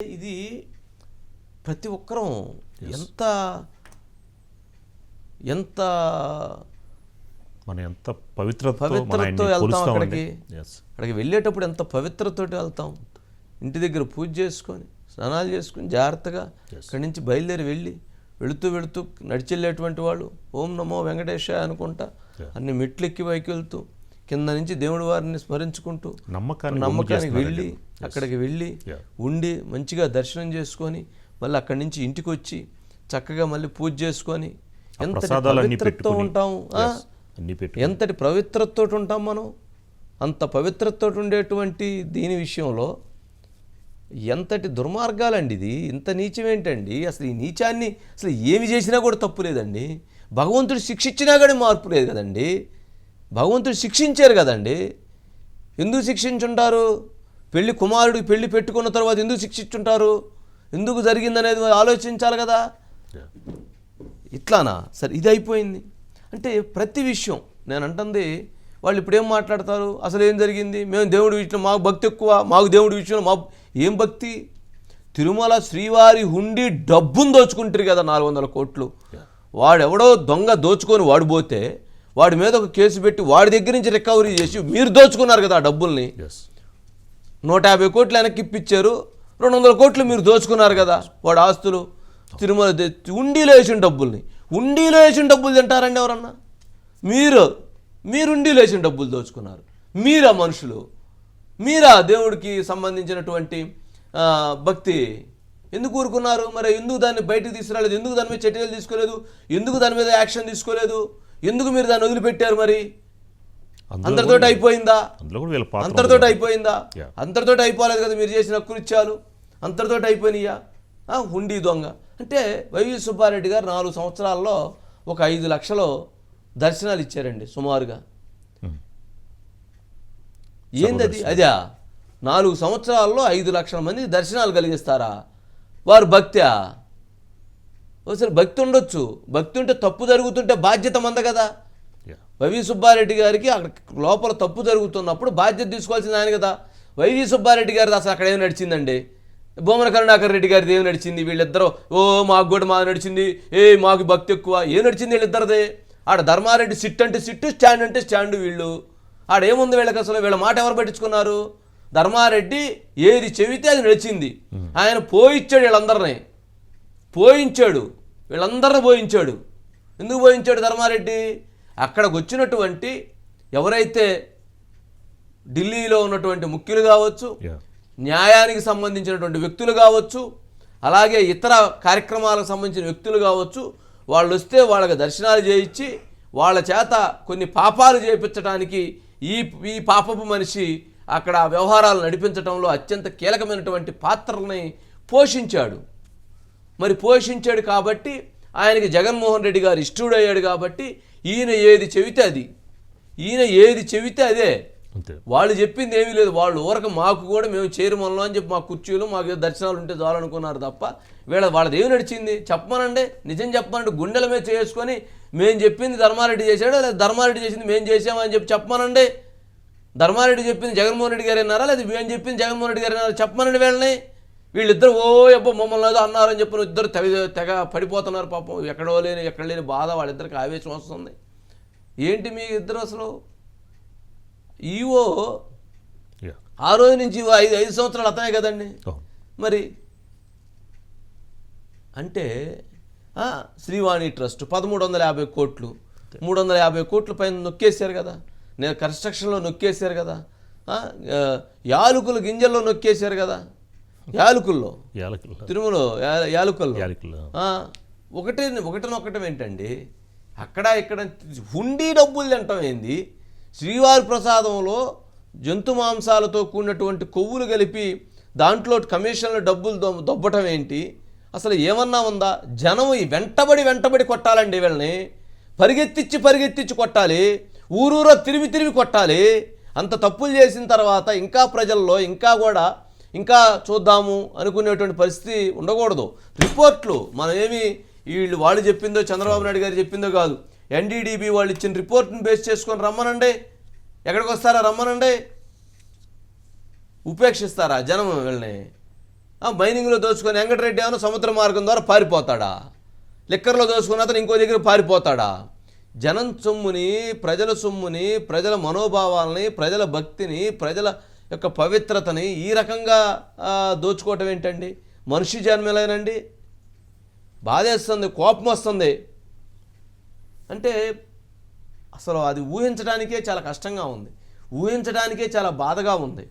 ఇది ప్రతి ఒక్కరం ఎంత ఎంత మనం ఎంత పవిత్రతతో ఆయన్ని వెళ్తాం అక్కడికి. అక్కడికి వెళ్ళేటప్పుడు ఎంత పవిత్రతతోటి వెళ్తాం. ఇంటి దగ్గర పూజ చేసుకొని స్నానాలు చేసుకొని జాగ్రత్తగా అక్కడి నుంచి బయలుదేరి వెళ్ళి వెళుతూ వెళుతూ నడిచి వెళ్ళేటువంటి వాళ్ళు ఓం నమో వెంకటేశ అనుకుంటా అన్ని మెట్లు ఎక్కి పైకి వెళ్తూ కింద నుంచి దేవుడి వారిని స్మరించుకుంటూ నమ్మకాన్ని నమ్మకానికి వెళ్ళి. అక్కడికి. వెళ్ళి. ఉండి మంచిగా దర్శనం చేసుకొని మళ్ళీ అక్కడి నుంచి ఇంటికి వచ్చి చక్కగా మళ్ళీ పూజ చేసుకొని పవిత్రతతో పెట్టుకొని. ఉంటాం ఎంతటి పవిత్రతతో ఉంటాం మనం? అంత పవిత్రతతో ఉండేటువంటి దీని విషయంలో ఎంతటి దుర్మార్గాలండి ఇది. ఇంత నీచం ఏంటండి అసలు ఈ నీచాన్ని అసలు ఏమి చేసినా కూడా తప్పు లేదండి. భగవంతుడు శిక్షించినా కానీ మార్పు లేదు కదండి. భగవంతుడు శిక్షించారు కదండి. ఎందుకు శిక్షించుంటారు? పెళ్ళి కుమారుడికి పెళ్ళి పెట్టుకున్న తర్వాత ఎందుకు శిక్షించుంటారు? ఎందుకు జరిగిందనేది ఆలోచించాలి కదా. ఇట్లానా? సరే ఇది అయిపోయింది. అంటే ప్రతి విషయం నేను అంటుంది వాళ్ళు ఇప్పుడు ఏం మాట్లాడతారు? అసలు ఏం జరిగింది? మేము దేవుడి విషయంలో మాకు భక్తి ఎక్కువ మాకు దేవుడి విషయంలో మా ఏం భక్తి? తిరుమల శ్రీవారి హుండి డబ్బును దోచుకుంటారు కదా నాలుగు వందల కోట్లు. వాడెవడో దొంగ దోచుకొని వాడు పోతే వాడి మీద ఒక కేసు పెట్టి వాడి దగ్గర నుంచి రికవరీ చేసి మీరు దోచుకున్నారు కదా ఆ డబ్బుల్ని. నూట యాభై కోట్లు వెనక్కి ఇప్పించారు రెండు వందల కోట్లు మీరు దోచుకున్నారు కదా. వాడు ఆస్తులు తిరుమల ఉండీలో వేసిన డబ్బుల్ని. ఉండీలో వేసిన డబ్బులు తింటారండి ఎవరన్నా? మీరు మీరు ఉండీలో వేసిన డబ్బులు దోచుకున్నారు. మీరా మనుషులు? మీరా దేవుడికి సంబంధించినటువంటి భక్తి? ఎందుకు ఊరుకున్నారు? మరి ఎందుకు దాన్ని బయటకు తీసుకురాలేదు? ఎందుకు దాని మీద చర్యలు తీసుకోలేదు? ఎందుకు దాని మీద యాక్షన్ తీసుకోలేదు? ఎందుకు మీరు దాన్ని వదిలిపెట్టారు మరి? అందరితోటి అయిపోయిందా? అంతటితోటి ఉంది. అయిపోయిందా. అంతటితోటి అయిపోలేదు కదా మీరు చేసిన కృత్యాలు? అంతటితోటి అయిపోయినాయా? హుండీ దొంగ. అంటే వైవి సుబ్బారెడ్డి గారు నాలుగు సంవత్సరాల్లో ఒక ఐదు లక్షలు దర్శనాలు ఇచ్చారండి సుమారుగా. ఏందది అదా? నాలుగు సంవత్సరాల్లో ఐదు లక్షల మందికి దర్శనాలు కలిగిస్తారా? వారు భక్త్యా? ఒకసారి భక్తి ఉండొచ్చు. భక్తి ఉంటే తప్పు జరుగుతుంటే బాధ్యత మంద కదా. వైవి సుబ్బారెడ్డి గారికి అక్కడ లోపల తప్పు జరుగుతున్నప్పుడు బాధ్యత తీసుకోవాల్సింది ఆయన కదా. వైవి సుబ్బారెడ్డి గారిది అసలు అక్కడ ఏం నడిచిందండి? బొమ్మన కరుణాకర్ రెడ్డి గారిది ఏం నడిచింది? వీళ్ళిద్దరూ ఓ మాకు కూడా మా నడిచింది. ఏ మాకు భక్తి ఎక్కువ. ఏం నడిచింది వీళ్ళిద్దరిది? ఆడ ధర్మారెడ్డి సిట్ అంటే సిట్టు స్టాండ్ అంటే స్టాండ్ వీళ్ళు. ఆడ ఏముంది వీళ్ళకి అసలు? వీళ్ళ మాట ఎవరు పట్టించుకున్నారు? ధర్మారెడ్డి ఏది చెబితే అది నడిచింది. ఆయన పోయిచ్చాడు వీళ్ళందరినీ. పోయించాడు. వీళ్ళందరిని పోయించాడు ఎందుకు పోయించాడు ధర్మారెడ్డి? అక్కడికి వచ్చినటువంటి ఎవరైతే ఢిల్లీలో ఉన్నటువంటి ముఖ్యులు కావచ్చు. న్యాయానికి సంబంధించినటువంటి వ్యక్తులు కావచ్చు అలాగే ఇతర కార్యక్రమాలకు సంబంధించిన వ్యక్తులు కావచ్చు వాళ్ళు వస్తే వాళ్ళకి దర్శనాలు చేయించి వాళ్ళ చేత కొన్ని పాపాలు చేయించడానికి ఈ ఈ పాపపు మనిషి అక్కడ వ్యవహారాలు నడిపించడంలో అత్యంత కీలకమైనటువంటి పాత్రల్ని పోషించాడు. మరి పోషించాడు కాబట్టి ఆయనకి జగన్మోహన్ రెడ్డి గారు ఇష్టడయ్యాడు కాబట్టి ఈయన ఏది చెబితే అది. ఈయన ఏది చెబితే అదే. వాళ్ళు చెప్పింది ఏమీ లేదు. వాళ్ళు ఊరక మాకు కూడా మేము చేరుమల్లో అని చెప్పి మా కుర్చీలు మాకు దర్శనాలు ఉంటే చాలనుకున్నారు తప్ప వీళ్ళ వాళ్ళది ఏమి నడిచింది? చెప్పమనండి. నిజం చెప్పమనండి. గుండెల మీద చేసుకొని మేము చెప్పింది ధర్మారెడ్డి చేశాడు? లేదా ధర్మారెడ్డి చేసింది మేము చేసామని చెప్పి చెప్పమనండి. ధర్మారెడ్డి చెప్పింది జగన్మోహన్ రెడ్డి గారు అన్నారా లేదా మేము చెప్పింది జగన్మోహన్ రెడ్డి గారు అన్నారా చెప్పమనండి వీళ్ళని. వీళ్ళిద్దరు ఓ ఎప్ప మమ్మల్ని ఏదో అన్నారని చెప్పిన ఇద్దరు తెగ తెగ పడిపోతున్నారు పాపం. ఎక్కడో లేని ఎక్కడ లేని బాధ వాళ్ళిద్దరికి ఆవేశం వస్తుంది. ఏంటి మీ ఇద్దరు అసలు? ఈవో ఆ రోజు నుంచి ఐదు ఐదు సంవత్సరాలు అతనే కదండి. మరి అంటే శ్రీవాణి ట్రస్ట్ పదమూడు వందల యాభై కోట్లు మూడు వందల యాభై కోట్ల పైన నొక్కేశారు కదా. నేను కన్స్ట్రక్షన్లో నొక్కేశారు కదా. యాలకులు గింజల్లో నొక్కేశారు కదా. యాలకుల్లో. యాలకులు తిరుమల యాలకుల్లో. యాలకులు ఆ, ఒకటే ఒకటనొక్కటం ఏంటండి? అక్కడ ఇక్కడ హుండీ డబ్బులు తింటాం ఏంది? శ్రీవారి ప్రసాదంలో జంతు మాంసాలతో కూడినటువంటి కొవ్వులు కలిపి దాంట్లో కమిషన్ల డబ్బులు దొ- దొబ్బటం ఏంటి? అసలు ఏమన్నా ఉందా? జనం వెంటబడి వెంటబడి కొట్టాలండి వీళ్ళని. పరిగెత్తిచ్చి పరిగెత్తిచ్చి కొట్టాలి. ఊరూరో తిరిగి తిరిగి కొట్టాలి. అంత తప్పులు చేసిన తర్వాత ఇంకా ప్రజల్లో ఇంకా కూడా ఇంకా చూద్దాము అనుకునేటువంటి పరిస్థితి ఉండకూడదు. రిపోర్ట్లు మనం ఏమి వీళ్ళు వాళ్ళు చెప్పిందో చంద్రబాబు నాయుడు గారు చెప్పిందో కాదు. ఎన్డీడీబీ వాళ్ళు ఇచ్చిన రిపోర్ట్ని బేస్ చేసుకొని రమ్మనండి. ఎక్కడికి వస్తారా? రమ్మనండి. ఉపేక్షిస్తారా జనం వీళ్ళని ఆ మైనింగ్లో దోచుకొని వెంకటరెడ్డి ఏమైనా సముద్ర మార్గం ద్వారా పారిపోతాడా? లిక్కర్లో దోచుకున్న అతను ఇంకో దగ్గర పారిపోతాడా? జనం సొమ్ముని ప్రజల సొమ్ముని ప్రజల మనోభావాలని ప్రజల భక్తిని ప్రజల యొక్క పవిత్రతని ఈ రకంగా దోచుకోవటం ఏంటండి? మనిషి జన్మలేనండి. బాధేస్తుంది కోపం వస్తుంది. అంటే అసలు అది ఊహించడానికే చాలా కష్టంగా ఉంది. ఊహించడానికే చాలా బాధగా ఉంది.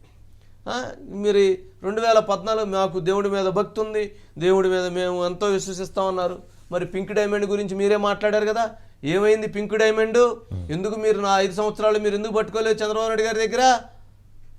మీరు రెండు వేల పద్నాలుగు మాకు దేవుడి మీద భక్తి ఉంది. దేవుడి మీద మేము ఎంతో విశ్వసిస్తామన్నారు. మరి పింక్ డైమండ్ గురించి మీరే మాట్లాడారు కదా? ఏమైంది పింక్ డైమండ్? ఎందుకు మీరు నా ఐదు సంవత్సరాలు మీరు ఎందుకు పట్టుకోలేదు చంద్రబాబు నాయుడు గారి దగ్గర?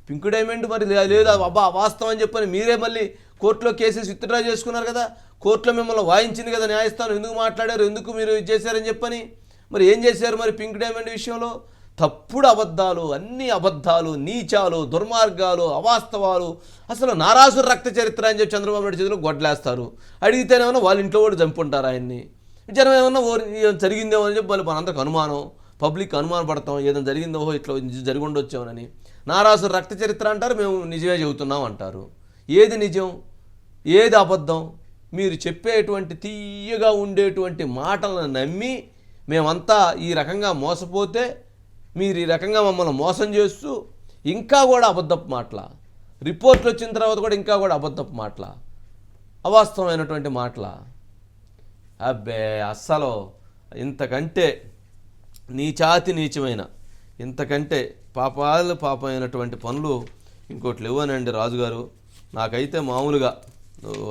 పింక్ డైమండ్ మరి లేదు అబ్బా వాస్తవం అని చెప్పని మీరే మళ్ళీ కోర్టులో కేసెస్ విత్డ్రా చేసుకున్నారు కదా? కోర్టులో మిమ్మల్ని వాయించింది కదా న్యాయస్థానం ఎందుకు మాట్లాడారు ఎందుకు మీరు ఇది చేశారని చెప్పని? మరి ఏం చేశారు మరి పింక్ డైమండ్ విషయంలో? తప్పుడు అబద్ధాలు అన్ని అబద్ధాలు నీచాలు దుర్మార్గాలు అవాస్తవాలు అసలు నారాసుర రక్త చరిత్ర అని చెప్పి చంద్రబాబు నాయుడు చేతిలో గొడ్లేస్తారు. అడిగితేనేమన్నా వాళ్ళ ఇంట్లో కూడా చంపుంటారు ఆయన్ని. జనం ఏమన్నా ఓ జరిగిందేమో అని చెప్పి మళ్ళీ మనందరికి అనుమానం పబ్లిక్ అనుమానపడతాం ఏదైనా జరిగిందో ఇట్లా జరిగి ఉండొచ్చామని నారాసు రక్త చరిత్ర అంటారు మేము నిజమే చెబుతున్నాం అంటారు. ఏది నిజం? ఏది అబద్ధం? మీరు చెప్పేటువంటి తీయగా ఉండేటువంటి మాటలను నమ్మి మేమంతా ఈ రకంగా మోసపోతే మీరు ఈ రకంగా మమ్మల్ని మోసం చేస్తూ ఇంకా కూడా అబద్ధపు మాటల? రిపోర్ట్లు వచ్చిన తర్వాత కూడా ఇంకా కూడా అబద్ధపు మాటల? అవాస్తవమైనటువంటి మాటల? అబ్బే అస్సలు ఇంతకంటే నీచాతి నీచమైన ఇంతకంటే పాపాలు పాపమైనటువంటి పనులు ఇంకోటి లేవనండి రాజుగారు. నాకైతే మామూలుగా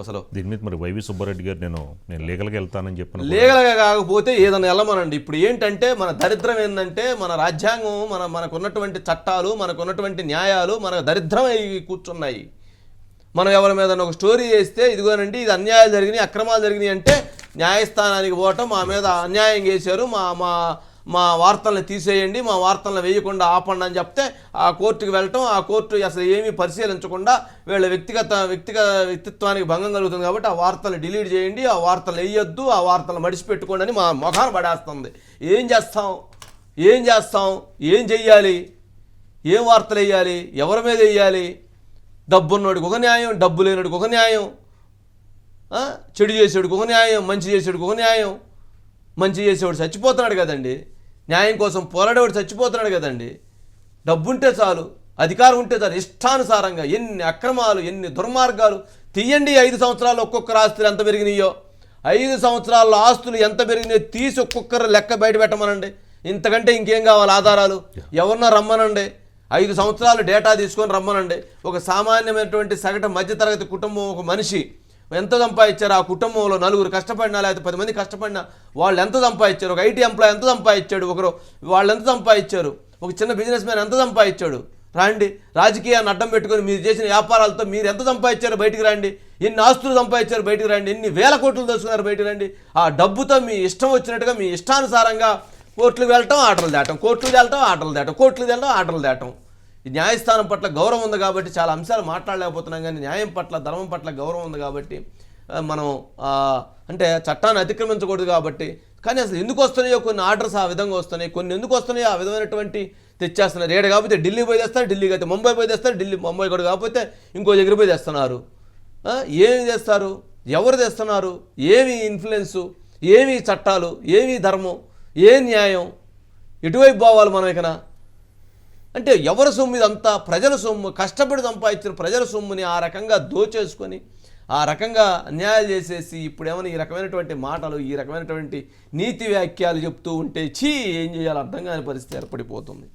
అసలు దీని మీద మరి వైవి సుబ్బారెడ్డి గారు నేను నేను లీగల్గా వెళ్తానని చెప్పిన లీగల్గా కాకపోతే ఏదైనా వెళ్ళమనండి. ఇప్పుడు ఏంటంటే మన దరిద్రం ఏంటంటే మన రాజ్యాంగం మన మనకున్నటువంటి చట్టాలు మనకున్నటువంటి న్యాయాలు మన దరిద్రమై కూర్చున్నాయి. మనం ఎవరి మీద ఒక స్టోరీ చేస్తే ఇదిగోనండి ఇది అన్యాయాలు జరిగినాయి అక్రమాలు జరిగినాయి అంటే న్యాయస్థానానికి పోవటం మా మీద అన్యాయం చేశారు. మా మా మా వార్తలను తీసేయండి మా వార్తలను వేయకుండా ఆపండి అని చెప్తే ఆ కోర్టుకు వెళ్ళటం ఆ కోర్టు అసలు ఏమీ పరిశీలించకుండా వీళ్ళ వ్యక్తిగత వ్యక్తిగత వ్యక్తిత్వానికి భంగం కలుగుతుంది కాబట్టి ఆ వార్తలు డిలీట్ చేయండి ఆ వార్తలు వేయొద్దు ఆ వార్తలు మడిచిపెట్టుకోండి అని మా మొఖాన్ని పడేస్తుంది. ఏం చేస్తాం? ఏం చేస్తాం? ఏం చెయ్యాలి? ఏం వార్తలు వేయాలి? ఎవరి మీద వేయాలి? డబ్బున్నోడికి ఒక న్యాయం డబ్బు లేనోడికి ఒక న్యాయం. చెడు చేసేవాడికి ఒక న్యాయం మంచి చేసేవాడికి ఒక న్యాయం. మంచి చేసేవాడు చచ్చిపోతున్నాడు కదండి. న్యాయం కోసం పోరాడేవాడు చచ్చిపోతున్నాడు కదండి. డబ్బుంటే చాలు అధికారం ఉంటే చాలు ఇష్టానుసారంగా ఎన్ని అక్రమాలు ఎన్ని దుర్మార్గాలు తీయండి ఐదు సంవత్సరాలు ఒక్కొక్కరు ఆస్తులు ఎంత పెరిగినాయో. ఐదు సంవత్సరాల ఆస్తులు ఎంత పెరిగినాయో తీసి ఒక్కొక్కరు లెక్క బయట పెట్టమనండి. ఇంతకంటే ఇంకేం కావాలి ఆధారాలు? ఎవరినో రమ్మనండి. ఐదు సంవత్సరాలు డేటా తీసుకొని రమ్మనండి. ఒక సామాన్యమైనటువంటి సగటు మధ్యతరగతి కుటుంబం ఒక మనిషి ఎంత సంపాదించారు? ఆ కుటుంబంలో నలుగురు కష్టపడినా లేకపోతే పది మంది కష్టపడినా వాళ్ళు ఎంత సంపాదించారు? ఒక ఐటీ ఎంప్లాయ్ ఎంత సంపాదించాడు? ఒకరు వాళ్ళు ఎంత సంపాదించారు? ఒక చిన్న బిజినెస్ మ్యాన్ ఎంత సంపాదించాడు? రాండి. రాజకీయాన్ని అడ్డం పెట్టుకొని మీరు చేసిన వ్యాపారాలతో మీరు ఎంత సంపాదించారు బయటికి రండి. ఎన్ని ఆస్తులు సంపాదించారు బయటికి రండి. ఎన్ని వేల కోట్లు తెలుసుకున్నారు బయటికి రండి. ఆ డబ్బుతో మీ ఇష్టం వచ్చినట్టుగా మీ ఇష్టానుసారంగా కోర్టులు వెళ్ళటం ఆటలు దాటం కోర్టులకు వెళ్ళటం ఆటలు దాటం కోర్టులకు వెళ్ళటం ఆటలు దాటం ఈ న్యాయస్థానం పట్ల గౌరవం ఉంది కాబట్టి చాలా అంశాలు మాట్లాడలేకపోతున్నాం కానీ న్యాయం పట్ల ధర్మం పట్ల గౌరవం ఉంది కాబట్టి మనం అంటే చట్టాన్ని అతిక్రమించకూడదు కాబట్టి కానీ అసలు ఎందుకు వస్తున్నాయో కొన్ని ఆర్డర్స్ ఆ విధంగా వస్తున్నాయి కొన్ని ఎందుకు వస్తున్నాయో ఆ విధమైనటువంటి తెచ్చేస్తున్నారు. ఏడు కాకపోతే ఢిల్లీ పోయి తెస్తారు ఢిల్లీకి అయితే ముంబై పోయి తెస్తారు ఢిల్లీ ముంబై కూడా కాకపోతే ఇంకో దగ్గర పోయి తెస్తున్నారు. ఏమి చేస్తారు? ఎవరు తెస్తున్నారు? ఏమి ఇన్ఫ్లుయెన్సు? ఏమి చట్టాలు? ఏమి ధర్మం? ఏ న్యాయం? ఎటువైపు పోవాలి మనం ఇకనా అంటే ఎవరి సొమ్ము ఇదంతా? ప్రజల సొమ్ము. కష్టపడి సంపాదించిన ప్రజల సొమ్ముని ఆ రకంగా దోచేసుకొని ఆ రకంగా అన్యాయాలు చేసేసి ఇప్పుడు ఏమైనా ఈ రకమైనటువంటి మాటలు ఈ రకమైనటువంటి నీతి వ్యాఖ్యలు చెప్తూ ఉంటే చీ ఏం చేయాలో అర్థం కాని పరిస్థితి ఏర్పడిపోతుంది.